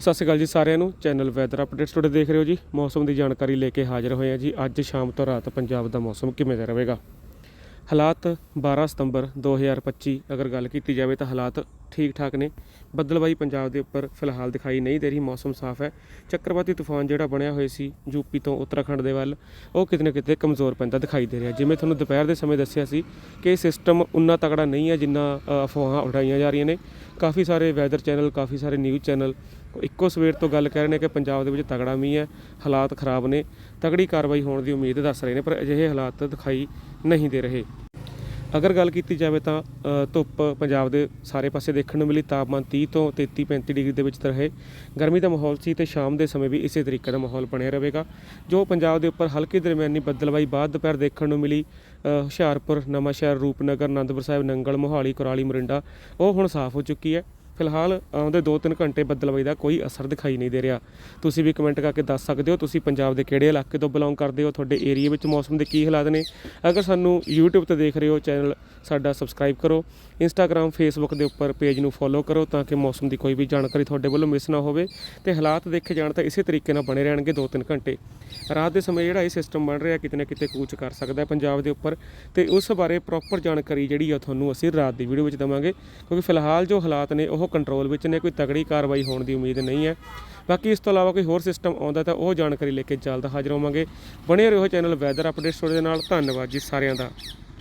ਸਤਿ ਸ਼੍ਰੀ ਅਕਾਲ ਜੀ ਸਾਰਿਆਂ ਨੂੰ। ਚੈਨਲ ਵੈਦਰ ਅਪਡੇਟਸ ਤੁਹਾਡੇ ਦੇਖ ਰਹੇ ਹੋ ਜੀ। ਮੌਸਮ ਦੀ ਜਾਣਕਾਰੀ ਲੈ ਕੇ ਹਾਜ਼ਰ ਹੋਏ ਹਾਂ ਜੀ। ਅੱਜ ਸ਼ਾਮ ਤੋਂ ਰਾਤ ਪੰਜਾਬ ਦਾ ਮੌਸਮ ਕਿਵੇਂ ਦਾ ਰਹੇਗਾ? ਹਾਲਾਤ 12 ਸਤੰਬਰ 2025 ਅਗਰ ਗੱਲ ਕੀਤੀ ਜਾਵੇ ਤਾਂ ਹਾਲਾਤ ਠੀਕ ਠਾਕ ਨੇ। ਬੱਦਲਬਾਈ ਪੰਜਾਬ ਦੇ ਉੱਪਰ ਫਿਲਹਾਲ ਦਿਖਾਈ ਨਹੀਂ ਦੇ ਰਹੀ, ਮੌਸਮ ਸਾਫ਼ ਹੈ। ਚੱਕਰਵਾਤੀ ਤੂਫਾਨ ਜਿਹੜਾ ਬਣਿਆ ਹੋਇਆ ਸੀ ਯੂਪੀ ਤੋਂ ਉੱਤਰਾਖੰਡ ਦੇ ਵੱਲ, ਉਹ ਕਿਤੇ ਨਾ ਕਿਤੇ ਕਮਜ਼ੋਰ ਪੈਂਦਾ ਦਿਖਾਈ ਦੇ ਰਿਹਾ। ਜਿਵੇਂ ਤੁਹਾਨੂੰ ਦੁਪਹਿਰ ਦੇ ਸਮੇਂ ਦੱਸਿਆ ਸੀ ਕਿ ਇਹ ਸਿਸਟਮ ਉਨਾ ਤਕੜਾ ਨਹੀਂ ਹੈ ਜਿੰਨਾ ਅਫਵਾਹਾਂ ਉਡਾਈਆਂ ਜਾ ਰਹੀਆਂ ਨੇ। ਕਾਫੀ ਸਾਰੇ ਵੈਦਰ ਚੈਨਲ, ਕਾਫੀ ਸਾਰੇ ਨਿਊਜ਼ ਚੈਨਲ, ਇੱਕੋ ਸਵੇਰ ਤੋਂ ਗੱਲ ਕਰ ਰਹੇ ਨੇ ਕਿ ਪੰਜਾਬ ਦੇ ਵਿੱਚ ਤਗੜਾ ਮੀਂਹ ਹੈ, ਹਾਲਾਤ ਖਰਾਬ ਨੇ। ਤਗੜੀ ਕਾਰਵਾਈ ਹੋਣ ਦੀ ਉਮੀਦ ਦੱਸ ਰਹੇ ਨੇ, ਪਰ ਅਜਿਹੇ ਹਾਲਾਤ ਦਿਖਾਈ ਨਹੀਂ ਦੇ ਰਹੇ। ਅਗਰ ਗੱਲ ਕੀਤੀ ਜਾਵੇ ਤਾਂ ਧੁੱਪ ਪੰਜਾਬ ਦੇ ਸਾਰੇ ਪਾਸੇ ਦੇਖਣ ਨੂੰ ਮਿਲੀ, ਤਾਪਮਾਨ 30 ਤੋਂ 33 35 ਡਿਗਰੀ ਦੇ ਵਿੱਚ ਰਹੇ। ਗਰਮੀ ਦਾ ਮਾਹੌਲ ਸੀ ਤੇ ਸ਼ਾਮ ਦੇ ਸਮੇਂ ਵੀ ਇਸੇ ਤਰੀਕੇ ਦਾ ਮਾਹੌਲ ਬਣਿਆ ਰਹੇਗਾ। ਜੋ ਪੰਜਾਬ ਦੇ ਉੱਪਰ ਹਲਕੀ ਦਰਮਿਆਨੀ ਬੱਦਲਬਾਈ ਬਾਅਦ ਦੁਪਹਿਰ ਦੇਖਣ ਨੂੰ ਮਿਲੀ ਹੁਸ਼ਿਆਰਪੁਰ, ਨਵਾਂਸ਼ਹਿਰ, ਰੂਪਨਗਰ, ਅਨੰਦਪੁਰ ਸਾਹਿਬ, ਨੰਗਲ, ਮੋਹਾਲੀ, ਕੁਰਾਲੀ, ਮੋਰਿੰਡਾ, ਉਹ ਹੁਣ ਸਾਫ਼ ਹੋ ਚੁੱਕੀ ਹੈ। ਫਿਲਹਾਲ ਆਉਂਦੇ 2-3 ਘੰਟੇ ਬੱਦਲਬਾਈ ਦਾ ਕੋਈ ਅਸਰ ਦਿਖਾਈ ਨਹੀਂ ਦੇ ਰਿਹਾ। ਤੁਸੀਂ ਵੀ ਕਮੈਂਟ ਕਰਕੇ ਦੱਸ ਸਕਦੇ ਹੋ, ਤੁਸੀਂ ਪੰਜਾਬ ਦੇ ਕਿਹੜੇ ਇਲਾਕੇ ਤੋਂ ਬਿਲੋਂਗ ਕਰਦੇ ਹੋ, ਤੁਹਾਡੇ ਏਰੀਆ ਵਿੱਚ ਮੌਸਮ ਦੇ ਕੀ ਹਾਲਾਤ ਨੇ। ਅਗਰ ਸਾਨੂੰ YouTube ਤੇ ਦੇਖ ਰਹੇ ਹੋ, ਚੈਨਲ ਸਾਡਾ ਸਬਸਕ੍ਰਾਈਬ ਕਰੋ, Instagram, Facebook ਦੇ ਉੱਪਰ ਪੇਜ ਨੂੰ ਫੋਲੋ ਕਰੋ ਤਾਂ ਕਿ ਮੌਸਮ ਦੀ ਕੋਈ ਵੀ ਜਾਣਕਾਰੀ ਤੁਹਾਡੇ ਵੱਲੋਂ ਮਿਸ ਨਾ ਹੋਵੇ ਤੇ ਹਾਲਾਤ ਦੇਖੇ ਜਾਣ ਤਾਂ ਇਸੇ ਤਰੀਕੇ ਨਾਲ ਬਣੇ ਰਹਿਣਗੇ 2-3 ਘੰਟੇ। ਰਾਤ ਦੇ ਸਮੇਂ ਜਿਹੜਾ ਇਹ ਸਿਸਟਮ ਬਣ ਰਿਹਾ, ਕਿਤੇ ਨਾ ਕਿਤੇ ਕੂਚ ਕਰ ਸਕਦਾ ਹੈ ਪੰਜਾਬ ਦੇ ਉੱਪਰ ਤੇ ਉਸ ਬਾਰੇ ਪ੍ਰੋਪਰ ਜਾਣਕਾਰੀ ਜਿਹੜੀ ਆ ਤੁਹਾਨੂੰ ਅਸੀਂ ਰਾਤ ਦੀ ਵੀਡੀਓ ਵਿੱਚ ਦਵਾਂਗੇ ਕਿਉਂਕਿ ਫਿਲਹਾਲ ਜੋ ਹਾਲਾਤ ਨੇ, ਉਹ ਕੰਟਰੋਲ ਵਿੱਚ ਨੇ, ਕੋਈ ਤਕੜੀ ਕਾਰਵਾਈ ਹੋਣ ਦੀ ਉਮੀਦ ਨਹੀਂ ਹੈ। ਬਾਕੀ ਇਸ ਤੋਂ ਇਲਾਵਾ ਕੋਈ ਹੋਰ ਸਿਸਟਮ ਆਉਂਦਾ ਤਾਂ ਉਹ ਜਾਣਕਾਰੀ ਲੈ ਕੇ ਜਲਦ ਹਾਜ਼ਰ ਹੋਵਾਂਗੇ। ਬਣੇ ਰਹੋ ਚੈਨਲ ਵੈਦਰ ਅਪਡੇਟਸ ਦੇ ਨਾਲ। ਧੰਨਵਾਦ ਜੀ ਸਾਰਿਆਂ ਦਾ।